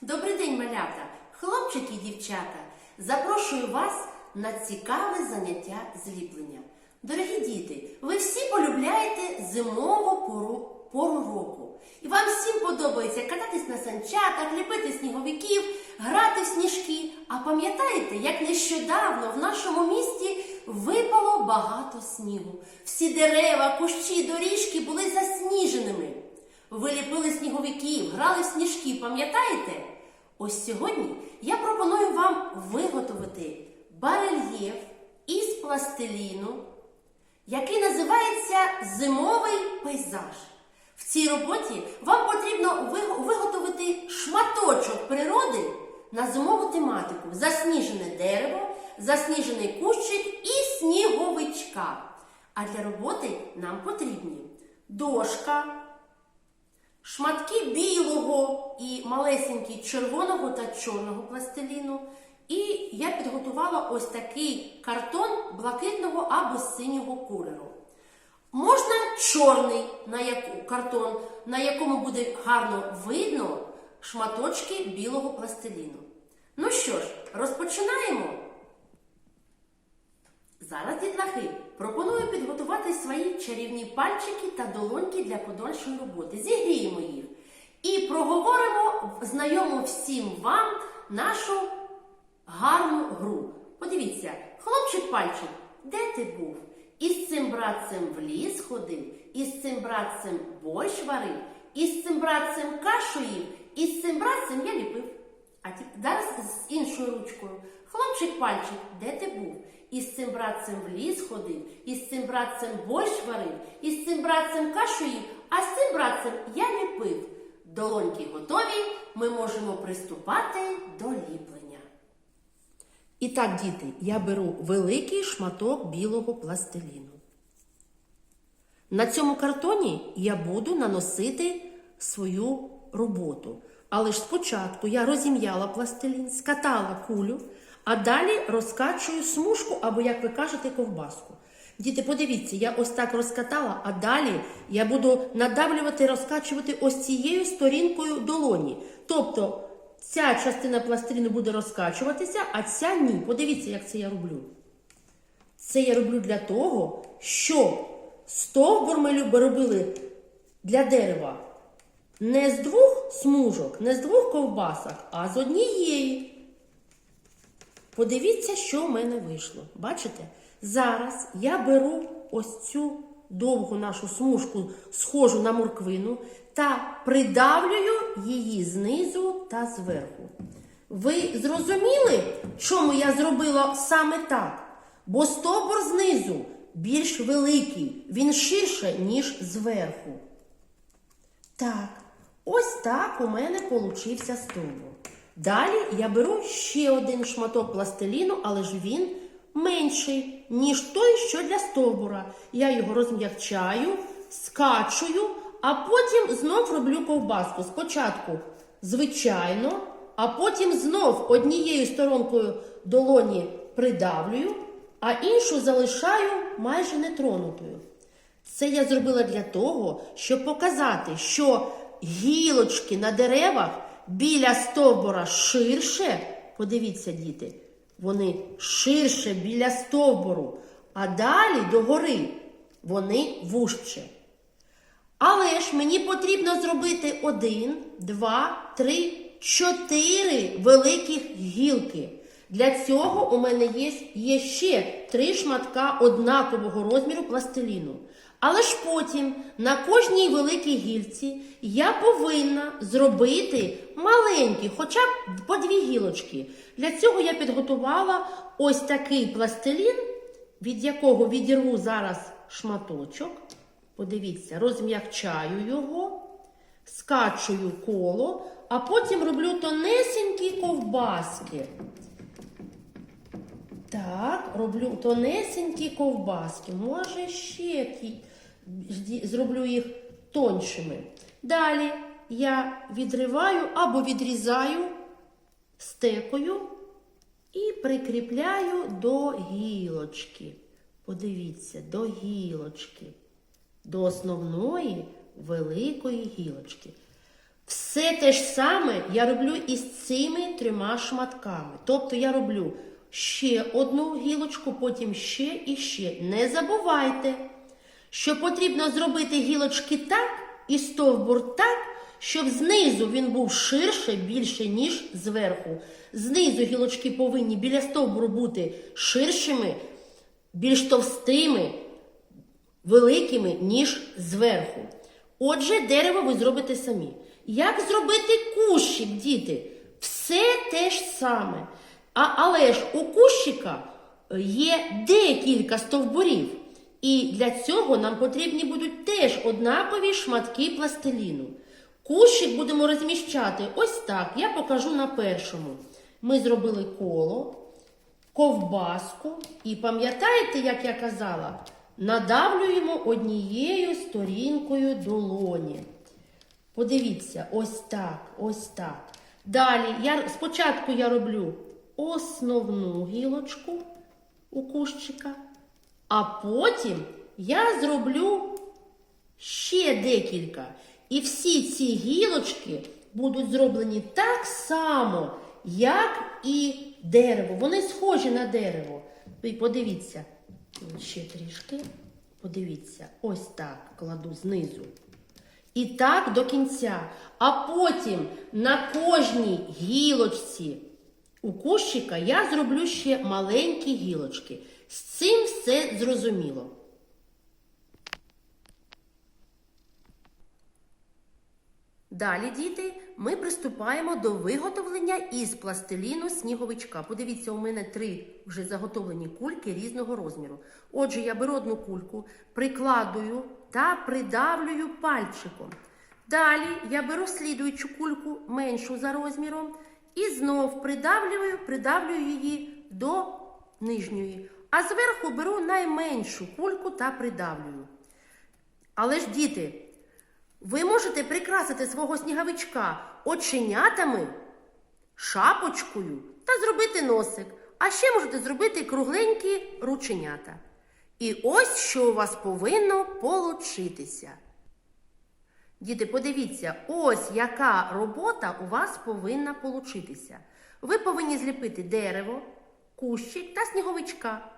Добрий день, малята, хлопчики і дівчата. Запрошую вас на цікаве заняття зліплення. Дорогі діти, ви всі полюбляєте зимову пору, пору року. І вам всім подобається кататись на санчатах, ліпити сніговиків, грати в сніжки. А пам'ятаєте, як нещодавно в нашому місті випало багато снігу. Всі дерева, кущі, доріжки були засніженими. Ви ліпили сніговиків, грали в сніжки, пам'ятаєте? Ось сьогодні я пропоную вам виготовити барельєф із пластиліну, який називається Зимовий пейзаж. В цій роботі вам потрібно виготовити шматочок природи на зимову тематику: засніжене дерево, засніжений кущик і сніговичка. А для роботи нам потрібні дошка, шматки білого і малесенькі червоного та чорного пластиліну. І я підготувала ось такий картон блакитного або синього кольору. Можна чорний на яку, картон, на якому буде гарно видно шматочки білого пластиліну. Ну що ж, розпочинаємо. Зараз, дітлахи, пропоную підготувати свої чарівні пальчики та долоньки для подальшої роботи. Зігріємо їх і проговоримо знайому всім вам нашу гарну гру. Подивіться, хлопчик пальчик, де ти був? Із цим братцем в ліс ходив, із цим братцем борщ варив, із цим братцем кашу їв, із цим братцем я ліпив. А зараз з іншою ручкою. Хлопчик пальчик, де ти був? Із цим братцем в ліс ходив, із цим братцем борщ варив, із цим братцем кашу їв, а з цим братцем я ліпив. Долоньки готові, ми можемо приступати до ліплення. І так, діти, я беру великий шматок білого пластиліну. На цьому картоні я буду наносити свою роботу. Але ж спочатку я розім'яла пластилін, скатала кулю, а далі розкачую смужку або, як ви кажете, ковбаску. Діти, подивіться, я ось так розкатала, а далі я буду надавлювати, розкачувати ось цією сторінкою долоні. Тобто ця частина пластиліну буде розкачуватися, а ця ні. Подивіться, як це я роблю. Це я роблю для того, щоб стовбур ми робили для дерева не з двох смужок, не з двох ковбасок, а з однієї. Подивіться, що в мене вийшло. Бачите? Зараз я беру ось цю довгу нашу смужку, схожу на морквину, та придавлюю її знизу та зверху. Ви зрозуміли, чому я зробила саме так? Бо стовбур знизу більш великий, він ширше, ніж зверху. Так, ось так у мене получився стовбур. Далі я беру ще один шматок пластиліну, але ж він менший, ніж той, що для стовбура. Я його розм'якчаю, скачую, а потім знов роблю ковбаску. Спочатку, звичайно, а потім знов однією сторонкою долоні придавлюю, а іншу залишаю майже нетронутою. Це я зробила для того, щоб показати, що гілочки на деревах біля стовбура ширше. Подивіться, діти, вони ширше біля стовбуру, а далі догори вони вужче. Але ж мені потрібно зробити один, два, три, чотири великих гілки. Для цього у мене є, є ще три шматка однакового розміру пластиліну. Але ж потім на кожній великій гілці я повинна зробити маленькі, хоча б по дві гілочки. Для цього я підготувала ось такий пластилін, від якого відірву зараз шматочок. Подивіться, розм'якчаю його, скачую коло, а потім роблю тонесенькі ковбаски. Так, роблю тонесенькі ковбаски. Може, ще зді- зроблю їх тоншими. Далі я відриваю або відрізаю стекою і прикріпляю до гілочки. Подивіться, до гілочки, до основної великої гілочки. Все те ж саме я роблю із цими трьома шматками. Тобто я роблю ще одну гілочку, потім ще і ще. Не забувайте, що потрібно зробити гілочки так і стовбур так, щоб знизу він був ширше більше, ніж зверху. Знизу гілочки повинні біля стовбуру бути ширшими, більш товстими, великими, ніж зверху. Отже, дерево ви зробите самі. Як зробити кущик, діти? Все те ж саме. А, але ж у кущика е, є декілька стовбурів. І для цього нам потрібні будуть теж однакові шматки пластиліну. Кущик будемо розміщати ось так. Я покажу на першому. Ми зробили коло, ковбаску. І пам'ятаєте, як я казала, надавлюємо однією сторінкою долоні. Подивіться, ось так, ось так. Далі я, спочатку я роблю основну гілочку у кущика, а потім я зроблю ще декілька. І всі ці гілочки будуть зроблені так само, як і дерево. Вони схожі на дерево. Ви подивіться, ще трішки. Подивіться, ось так кладу знизу. І так до кінця. А потім на кожній гілочці у кущика я зроблю ще маленькі гілочки. З цим все зрозуміло. Далі, діти, ми приступаємо до виготовлення із пластиліну сніговичка. Подивіться, у мене три вже заготовлені кульки різного розміру. Отже, я беру одну кульку, прикладую та придавлюю пальчиком. Далі я беру слідуючу кульку, меншу за розміром, і знов придавлюю, придавлюю її до нижньої. А зверху беру найменшу кульку та придавлюю. Але ж, діти, ви можете прикрасити свого сніговичка оченятами, шапочкою та зробити носик. А ще можете зробити кругленькі рученята. І ось що у вас повинно получитися. Діти, подивіться, ось яка робота у вас повинна получитися. Ви повинні зліпити дерево, кущик та сніговичка.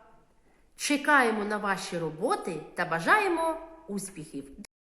Чекаємо на ваші роботи та бажаємо успіхів.